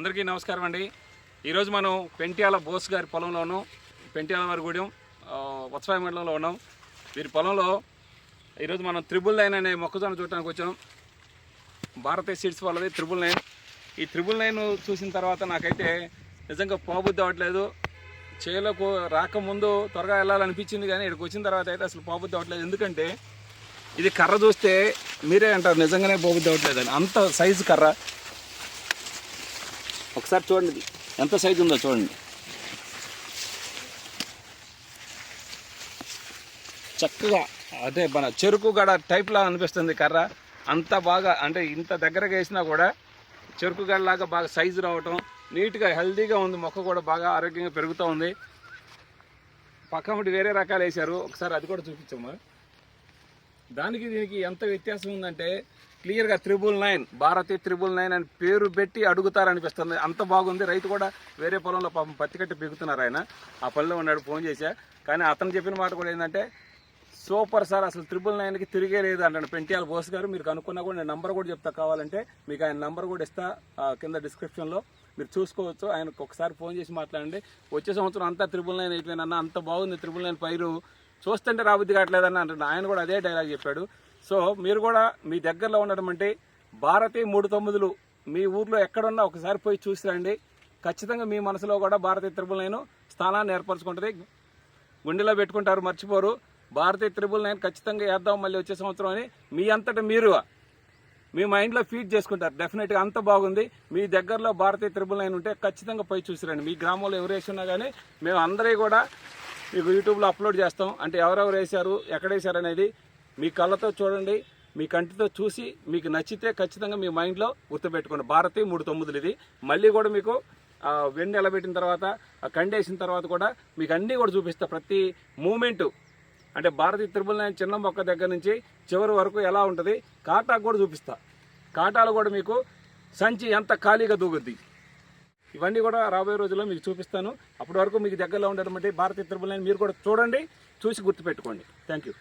అందరికీ నమస్కారం అండి. ఈరోజు మనం పెంట్యాల బోస్ గారి పొలంలోను పెంట్యాల వారిగూడెం గూడెం మండలంలో ఉన్నాం. వీరి పొలంలో ఈరోజు మనం త్రిబుల్ నైన్ అనే మొక్కజొన్న చూడటానికి వచ్చాం. భారతీయ సీడ్స్ వాళ్ళది త్రిబుల్ నైన్. ఈ త్రిబుల్ నైన్ చూసిన తర్వాత నాకైతే నిజంగా పోబుద్ది అవ్వట్లేదు. చేలకు రాకముందు త్వరగా వెళ్ళాలనిపించింది కానీ ఇక్కడికి వచ్చిన తర్వాత అయితే అసలు పోబుద్ది అవ్వట్లేదు. ఎందుకంటే ఇది కర్ర చూస్తే మీరే అంటారు నిజంగానే పోబుద్ధి అవ్వట్లేదు అని అంత సైజు కర్ర. ఒకసారి చూడండి ఎంత సైజు ఉందో చూడండి. చక్కగా అదే మన చెరుకు గడ టైప్లా అనిపిస్తుంది కర్ర. అంత బాగా అంటే ఇంత దగ్గరగా వేసినా కూడా చెరుకు గడలాగా బాగా సైజు రావటం నీట్గా హెల్దీగా ఉంది మొక్క కూడా బాగా ఆరోగ్యంగా పెరుగుతూ ఉంది. పక్క ఒకటి వేరే రకాలు వేశారు. ఒకసారి అది కూడా చూపించమ్మా. దానికి దీనికి ఎంత వ్యత్యాసం ఉందంటే క్లియర్గా triple nine Bharatiya triple nine అని పేరు పెట్టి అడుగుతారనిపిస్తుంది. అంత బాగుంది. రైతు కూడా వేరే పొలంలో పాపం పత్తి కట్టి బిగుతున్నారు ఆయన. ఆ పనిలో ఉన్నాడు ఫోన్ చేశా. కానీ అతను చెప్పిన మాట కూడా ఏంటంటే సూపర్ సార్ అసలు త్రిబుల్ నైన్కి తిరిగే లేదు అంటాడు పెంటియాల బోస్ గారు. మీరు కనుక్కున్నా కూడా నేను నంబర్ కూడా చెప్తా కావాలంటే మీకు ఆయన నంబర్ కూడా ఇస్తా ఆ, కింద డిస్క్రిప్షన్లో మీరు చూసుకోవచ్చు. ఆయనకు ఒకసారి ఫోన్ చేసి మాట్లాడండి. వచ్చే సంవత్సరం అంతా త్రిబుల్ నైన్ అయిపోయినా అంత బాగుంది త్రిబుల్ నైన్ పైరు. చూస్తుంటే రాబుద్ది కావట్లేదని అంటున్నాడు. ఆయన కూడా అదే డైలాగ్ చెప్పాడు. సో మీరు కూడా మీ దగ్గరలో ఉండడం అంటే భారతీయ మూడు తొమ్మిదిలు మీ ఊర్లో ఎక్కడున్నా ఒకసారి పోయి చూసి రండి ఖచ్చితంగా మీ మనసులో కూడా భారతీయ త్రిబుల్ నైన్ స్థానాన్ని ఏర్పరచుకుంటుంది. గుండెలో పెట్టుకుంటారు మర్చిపోరు. భారతీయ త్రిబుల్ నైన్ ఖచ్చితంగా వేద్దాం మళ్ళీ వచ్చే సంవత్సరం అని మీ అంతటా మీరు మీ మైండ్లో ఫీడ్ చేసుకుంటారు. డెఫినెట్గా అంత బాగుంది. మీ దగ్గరలో భారతీయ త్రిబుల్ నైన్ ఉంటే ఖచ్చితంగా పోయి చూసిరండి. మీ గ్రామంలో ఎవరు వేసున్నా కానీ మేము అందరి కూడా మీకు యూట్యూబ్లో అప్లోడ్ చేస్తాం. అంటే ఎవరెవరు వేశారు ఎక్కడ వేశారు అనేది మీ కళ్ళతో చూడండి మీ కంటితో చూసి మీకు నచ్చితే ఖచ్చితంగా మీ మైండ్లో గుర్తుపెట్టుకోండి. భారతీయ మూడు తొమ్మిదిలు ఇది. మళ్ళీ కూడా మీకు వెన్ను వెండి నిలబెట్టిన తర్వాత కండేసిన తర్వాత కూడా మీకు అన్నీ కూడా చూపిస్తా. ప్రతి మూమెంటు అంటే భారతీయ త్రిబుల్ నైన్ చిన్న మొక్క దగ్గర నుంచి చివరి వరకు ఎలా ఉంటుంది కాటా కూడా చూపిస్తా. కాటాలు కూడా మీకు సంచి ఎంత ఖాళీగా దూగుద్ది ఇవన్నీ కూడా రాబోయే రోజుల్లో మీకు చూపిస్తాను. అప్పటి వరకు మీకు దగ్గరలో ఉండేటువంటి భారతీయ త్రిపుల్ నైన్ మీరు కూడా చూడండి చూసి గుర్తుపెట్టుకోండి. Thank you